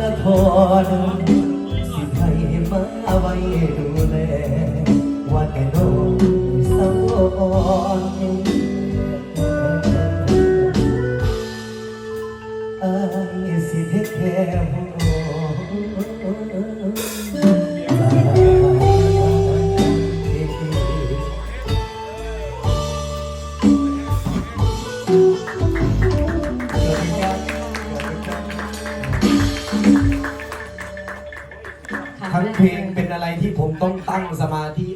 ละครสิไทยมาไว้ดูแลว่าแต่โน้สาวอ่อนไอ้สิเทแค่ ทั้งเพลงเป็นอะไรที่ผมต้องตั้งสมาธิ